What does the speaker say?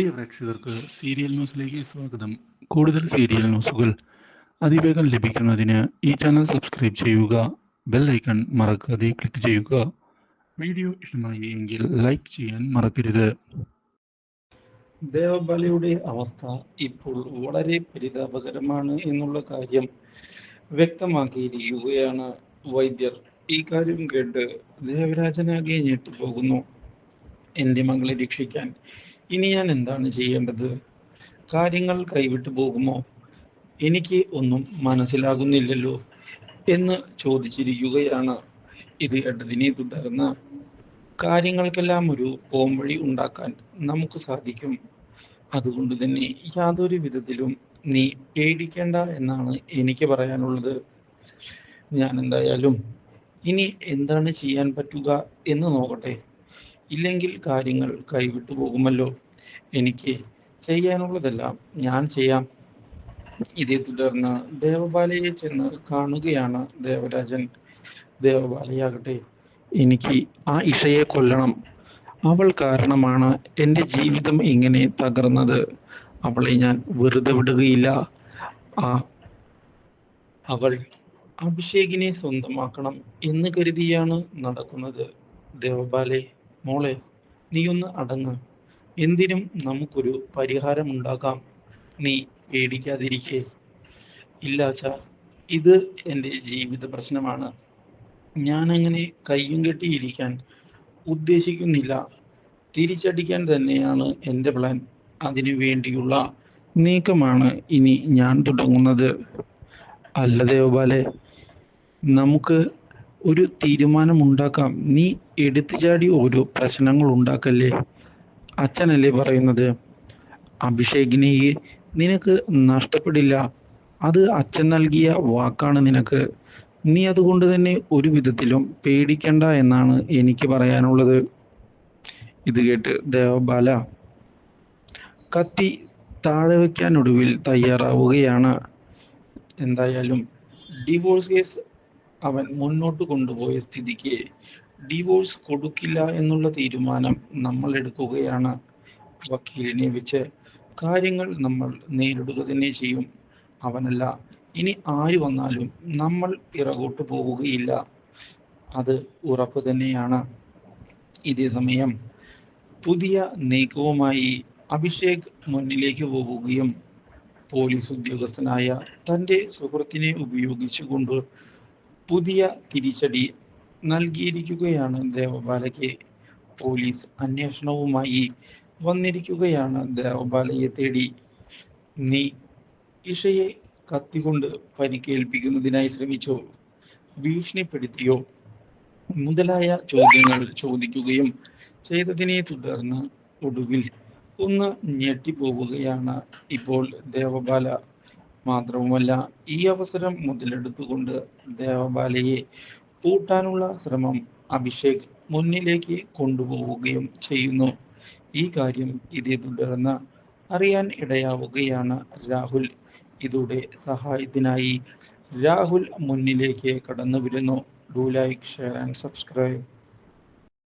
പ്രിയ പ്രേക്ഷകർക്ക് സീരിയൽ ന്യൂസിലേക്ക് സ്വാഗതം. കൂടുതൽ സീരിയൽ ന്യൂസുകൾ അതിവേഗം ലഭിക്കുന്നതിന് ഈ ചാനൽ സബ്സ്ക്രൈബ് ചെയ്യുക ബെൽ ഐക്കൺ മറക്കാതെ ക്ലിക്ക് ചെയ്യുക. വീഡിയോ ഇഷ്ടമായി എങ്കിൽ ലൈക്ക് ചെയ്യാൻ മറക്കരുത്. ദേവബാലയുടെ അവസ്ഥ ഇപ്പോൾ വളരെ പരിതാപകരമാണ് എന്നുള്ള കാര്യം വ്യക്തമാക്കിയിരിക്കുകയാണ് വൈദ്യർ. ഈ കാര്യം കേട്ട് ദേവരാജനാകെ ഞെട്ടിപ്പോകുന്നു. എന്റെ മകളെ രക്ഷിക്കാൻ ഇനി ഞാൻ എന്താണ് ചെയ്യേണ്ടത്? കാര്യങ്ങൾ കൈവിട്ടു പോകുമോ? എനിക്ക് ഒന്നും മനസ്സിലാകുന്നില്ലല്ലോ എന്ന് ചോദിച്ചിരിക്കുകയാണ്. ഇത് കേട്ടതിനെ തുടർന്ന് കാര്യങ്ങൾക്കെല്ലാം ഒരു പോംവഴി ഉണ്ടാക്കാൻ നമുക്ക് സാധിക്കും. അതുകൊണ്ട് തന്നെ യാതൊരു വിധത്തിലും നീ പേടിക്കേണ്ട എന്നാണ് എനിക്ക് പറയാനുള്ളത്. ഞാൻ എന്തായാലും ഇനി എന്താണ് ചെയ്യാൻ പറ്റുക എന്ന് നോക്കട്ടെ. ഇല്ലെങ്കിൽ കാര്യങ്ങൾ കൈവിട്ടു പോകുമല്ലോ. എനിക്ക് ചെയ്യാനുള്ളതെല്ലാം ഞാൻ ചെയ്യാം. ഇതേ തുടർന്ന് ദേവബാലയെ ചെന്ന് കാണുകയാണ് ദേവരാജൻ. ദേവബാലയാകട്ടെ എനിക്ക് ആ ഇഷയെ കൊല്ലണം. അവൾ കാരണമാണ് എന്റെ ജീവിതം ഇങ്ങനെ തകർന്നത്. അവളെ ഞാൻ വെറുതെ വിടുകയില്ല. ആ അവൾ അഭിഷേകിനെ സ്വന്തമാക്കണം എന്ന് കരുതിയാണ് നടക്കുന്നത്. ദേവബാലെ മോളെ നീയൊന്ന് അടങ്ങ്. എന്തിനും നമുക്കൊരു പരിഹാരം ഉണ്ടാക്കാം നീ പേടിക്കാതിരിക്കേ. ഇല്ല അച്ഛാ ഇത് എന്റെ ജീവിത പ്രശ്നമാണ്. ഞാൻ അങ്ങനെ കയ്യും കെട്ടിയിരിക്കാൻ ഉദ്ദേശിക്കുന്നില്ല. തിരിച്ചടിക്കാൻ തന്നെയാണ് എന്റെ പ്ലാൻ. അതിനു വേണ്ടിയുള്ള നീക്കമാണ് ഇനി ഞാൻ തുടങ്ങുന്നത്. അല്ല ദേവബാലെ നമുക്ക് ഒരു തീരുമാനമുണ്ടാക്കാം. നീ എടുത്തു ചാടി ഓരോ പ്രശ്നങ്ങൾ ഉണ്ടാക്കല്ലേ? അച്ഛനല്ലേ പറയുന്നത്? അഭിഷേകിനെ നിനക്ക് നഷ്ടപ്പെടില്ല. അത് അച്ഛൻ നൽകിയ വാക്കാണ് നിനക്ക്. നീ അതുകൊണ്ട് തന്നെ ഒരു വിധത്തിലും പേടിക്കണ്ട എന്നാണ് എനിക്ക് പറയാനുള്ളത്. ഇത് കേട്ട് ദേവബാല കത്തി താഴെ വയ്ക്കാനൊടുവിൽ തയ്യാറാവുകയാണ്. എന്തായാലും ഡിവോഴ്സ് കേസ് അവൻ മുന്നോട്ട് കൊണ്ടുപോയ സ്ഥിതിക്ക് ഡിവോഴ്സ് കൊടുക്കില്ല എന്നുള്ള തീരുമാനം നമ്മൾ എടുക്കുകയാണ്. വക്കീലിനെ വെച്ച് കാര്യങ്ങൾ നമ്മൾ നേരിടുക തന്നെ ചെയ്യും. അവനല്ല ഇനി ആര് വന്നാലും നമ്മൾ പിറകോട്ട് പോവുകയില്ല. അത് ഉറപ്പ് തന്നെയാണ്. ഇതേ സമയം പുതിയ നീക്കവുമായി അഭിഷേക് മുന്നിലേക്ക് പോവുകയും പോലീസ് ഉദ്യോഗസ്ഥനായ തന്റെ സുഹൃത്തിനെ ഉപയോഗിച്ചുകൊണ്ട് പുതിയ തിരിച്ചടി നൽകിയിരിക്കുകയാണ് ദേവബാലയ്ക്ക് പോലീസ് അന്വേഷണവുമായി വന്നിരിക്കുകയാണ് ദേവബാലയെ തേടി. നീ ഇഷയെ കത്തികൊണ്ട് പരിക്കേൽപ്പിക്കുന്നതിനായി ശ്രമിച്ചോ? ഭീഷണിപ്പെടുത്തിയോ? മുതലായ ചോദ്യങ്ങൾ ചോദിക്കുകയും ചെയ്തതിനെ തുടർന്ന് ഒടുവിൽ ഒന്ന് ഞെട്ടിപ്പോവുകയാണ് ഇപ്പോൾ ദേവബാല. മാത്രവുമല്ല ഈ അവസരം മുതലെടുത്തുകൊണ്ട് ദേവബാലയെ പൂട്ടാനുള്ള ശ്രമം അഭിഷേക് മുന്നിലേക്ക് കൊണ്ടുപോവുകയും ചെയ്യുന്നു. ഈ കാര്യം ഇതേ തുടർന്ന് അറിയാൻ ഇടയാവുകയാണ് രാഹുൽ. ഇതോടെ സഹായത്തിനായി രാഹുൽ മുന്നിലേക്ക് കടന്നു വരുന്നു do like share and subscribe